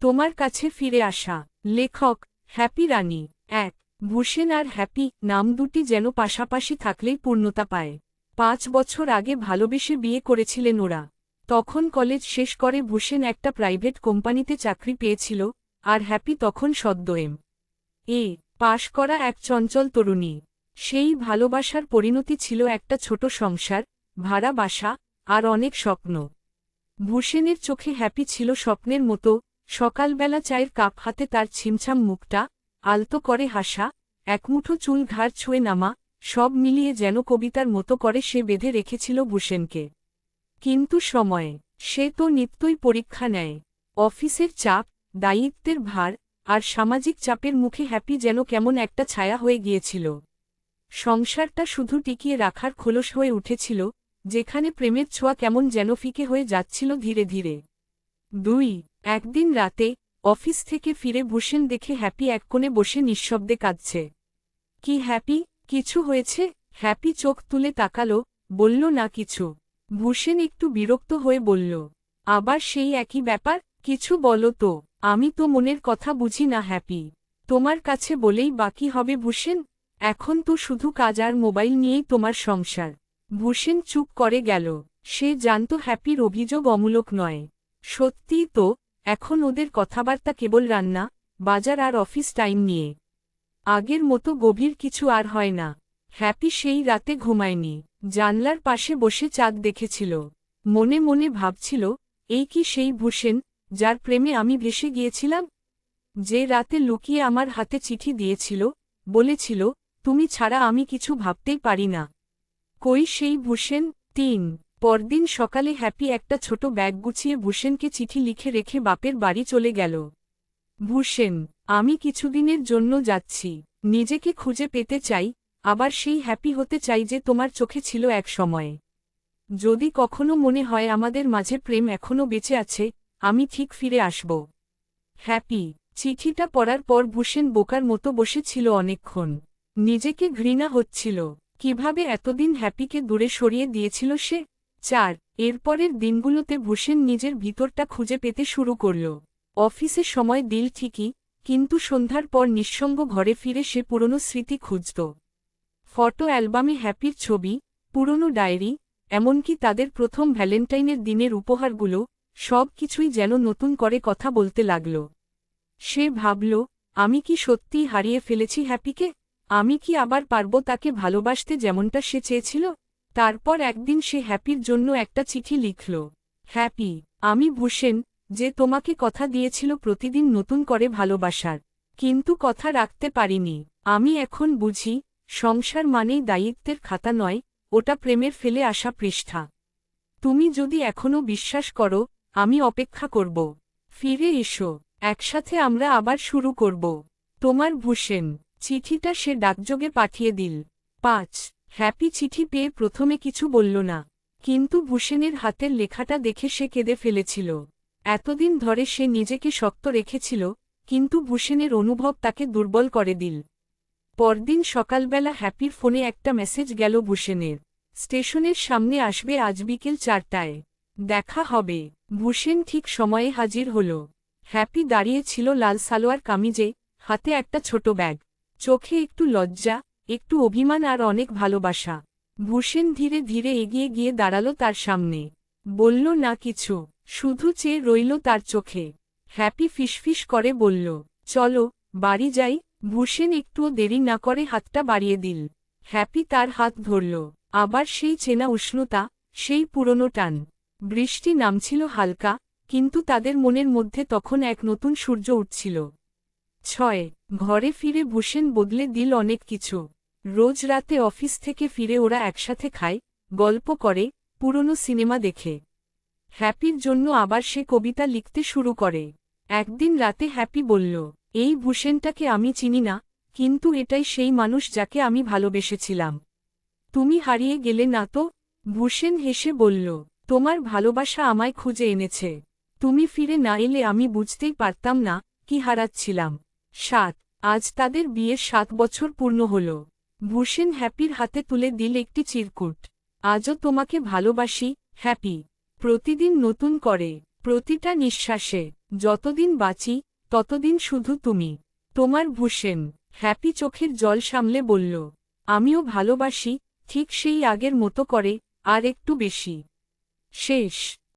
তোমার কাছে ফিরে আসা। লেখক, হ্যাপি রানী। এক ভূষেন আর হ্যাপি নাম দুটি যেন পাশাপাশি থাকলেই পূর্ণতা পায়। পাঁচ বছর আগে ভালোবেসে বিয়ে করেছিলেন ওরা। তখন কলেজ শেষ করে ভূষেন একটা প্রাইভেট কোম্পানিতে চাকরি পেয়েছিল, আর হ্যাপি তখন সদ্য এম. এ, পাশ করা এক চঞ্চল তরুণী। সেই ভালোবাসার পরিণতি ছিল একটা ছোট সংসার, ভাড়া বাসা, আর অনেক স্বপ্ন। ভূষেনের চোখে হ্যাপি ছিল স্বপ্নের মতো সকালবেলা চায়ের কাপ হাতে তার ছিমছাম মুখটা, আলতো করে হাসা একমুঠো চুল ঘাড় ছুঁয়ে নামা, সব মিলিয়ে যেন কবিতার মতো করে সে বেঁধে রেখেছিল ভূষেনকে কিন্তু সময়ে, সে তো নিত্যই পরীক্ষা নেয়। অফিসের চাপ, দায়িত্বের ভার, আর সামাজিক চাপের মুখে হ্যাপি যেন কেমন একটা ছায়া হয়ে গিয়েছিল। সংসারটা শুধু টিকিয়ে রাখার খোলস হয়ে উঠেছিল, যেখানে প্রেমের ছোঁয়া কেমন যেন ফিকে হয়ে যাচ্ছিল ধীরে ধীরে। দুই একদিন রাতে, অফিস থেকে ফিরে ভূষেন দেখে হ্যাপি এক কোণে বসে নিঃশব্দে কাঁদছে। কি হ্যাপি? কিছু হয়েছে? হ্যাপি চোখ তুলে তাকালো, বলল, না কিছু। ভূষেন একটু বিরক্ত হয়ে বলল, আবার সেই একই ব্যাপার? কিছু বলো তো। আমি তো মনের কথা বুঝি না হ্যাপি। তোমার কাছে বলেই বাকি হবে ভূষেন এখন তো শুধু কাজ আর মোবাইল নিয়েই তোমার সংসার। ভূষেন চুপ করে গেল। সে জানত হ্যাপির অভিযোগ অমূলক নয়। সত্যিই তো এখন ওদের কথাবার্তা কেবল রান্না, বাজার আর অফিস টাইম নিয়ে। আগের মতো গভীর কিছু আর হয় না। হ্যাপি সেই রাতে ঘুমায়নি। জানলার পাশে বসে চাঁদ দেখেছিল। মনে মনে ভাবছিল, এই কি সেই ভূষেন যার প্রেমে আমি ভেসে গিয়েছিলাম? যে রাতে লুকিয়ে আমার হাতে চিঠি দিয়েছিল, বলেছিল, তুমি ছাড়া আমি কিছু ভাবতেই পারি না। কই সেই ভূষেন তিন। পরদিন সকালে হ্যাপি একটা ছোট ব্যাগ গুছিয়ে ভূষেনকে চিঠি লিখে রেখে বাপের বাড়ি চলে গেল। ভূষেন আমি কিছুদিনের জন্য যাচ্ছি। নিজেকে খুঁজে পেতে চাই, আবার সেই হ্যাপি হতে চাই যে তোমার চোখে ছিল এক সময়ে। যদি কখনো মনে হয় আমাদের মাঝে প্রেম এখনও বেঁচে আছে, আমি ঠিক ফিরে আসব। হ্যাপি, চিঠিটা পড়ার পর ভূষেন বোকার মতো বসেছিল অনেকক্ষণ। নিজেকে ঘৃণা হচ্ছিল। কীভাবে এতদিন হ্যাপিকে দূরে সরিয়ে দিয়েছিল সে চার, এরপরের দিনগুলোতে ভূষেন নিজের ভিতরটা খুঁজে পেতে শুরু করল। অফিসে সময় দিল ঠিকই, কিন্তু সন্ধ্যার পর নিঃসঙ্গ ঘরে ফিরে সে পুরনো স্মৃতি খুঁজত। ফটো অ্যালবামে হ্যাপির ছবি, পুরনো ডায়েরি, এমনকি তাদের প্রথম ভ্যালেন্টাইনের দিনের উপহারগুলো, সব কিছুই যেন নতুন করে কথা বলতে লাগল। সে ভাবল, আমি কি সত্যিই হারিয়ে ফেলেছি হ্যাপিকে? আমি কি আবার পারব তাকে ভালোবাসতে যেমনটা সে চেয়েছিল? তারপর একদিন সে হ্যাপির জন্য একটা চিঠি লিখল, হ্যাপি, আমি ভূষেন যে তোমাকে কথা দিয়েছিল প্রতিদিন নতুন করে ভালোবাসার, কিন্তু কথা রাখতে পারিনি, আমি এখন বুঝি, সংসার মানেই দায়িত্বের খাতা নয়, ওটা প্রেমের ফেলে আসা পৃষ্ঠা। তুমি যদি এখনও বিশ্বাস করো, আমি অপেক্ষা করব। ফিরে এসো, একসাথে আমরা আবার শুরু করব। তোমার ভূষেন চিঠিটা সে ডাকযোগে পাঠিয়ে দিল। পাঁচ হ্যাপি চিঠি পেয়ে প্রথমে কিছু বলল না, কিন্তু ভূষেনের হাতের লেখাটা দেখে সে কেঁদে ফেলেছিল। এতদিন ধরে সে নিজেকে শক্ত রেখেছিল, কিন্তু ভূষেনের অনুভব তাকে দুর্বল করে দিল। পরদিন সকালবেলা হ্যাপির ফোনে একটা মেসেজ গেল ভূষেনের স্টেশনের সামনে আসবে আজ বিকেল চারটায়। দেখা হবে। ভূষেন ঠিক সময়ে হাজির হল। হ্যাপি দাঁড়িয়ে ছিল লাল সালোয়ার কামিজে, হাতে একটা ছোট ব্যাগ। চোখে একটু লজ্জা একটু অভিমান আর অনেক ভালোবাসা। ভূষেন ধীরে ধীরে এগিয়ে গিয়ে দাঁড়াল তার সামনে। বলল, না কিছু। শুধু চেয়ে রইল তার চোখে। হ্যাপি ফিসফিস করে বলল, চলো, বাড়ি যাই। ভূষেন একটুও দেরি না করে হাতটা বাড়িয়ে দিল। হ্যাপি তার হাত ধরল। আবার সেই চেনা উষ্ণতা, সেই পুরনো টান। বৃষ্টি নামছিল হালকা, কিন্তু তাদের মনের মধ্যে তখন এক নতুন সূর্য উঠছিল। ছয়। ঘরে ফিরে ভূষেন বদলে দিল অনেক কিছু। রোজ রাতে অফিস থেকে ফিরে ওরা একসাথে খায়, গল্প করে, পুরনো সিনেমা দেখে। হ্যাপির জন্য আবার সে কবিতা লিখতে শুরু করে। একদিন রাতে হ্যাপি বলল, এই ভূষেনটাকে আমি চিনি না, কিন্তু এটাই সেই মানুষ যাকে আমি ভালোবেসেছিলাম। তুমি হারিয়ে গেলে না তো? ভূষেন হেসে বলল, তোমার ভালোবাসা আমায় খুঁজে এনেছে। তুমি ফিরে না এলে আমি বুঝতেই পারতাম না, কি হারাচ্ছিলাম। সাত, আজ তাদের বিয়ের সাত বছর পূর্ণ হল। ভূষেন হ্যাপির হাতে তুলে দিল একটি চিরকুট। আজও তোমাকে ভালোবাসি, হ্যাপি। প্রতিদিন নতুন করে, প্রতিটা নিঃশ্বাসে। যতদিন বাঁচি, ততদিন শুধু তুমি। তোমার ভূষেন হ্যাপি চোখের জল সামলে বলল, আমিও ভালোবাসি, ঠিক সেই আগের মতো করে, আর একটু বেশি। শেষ।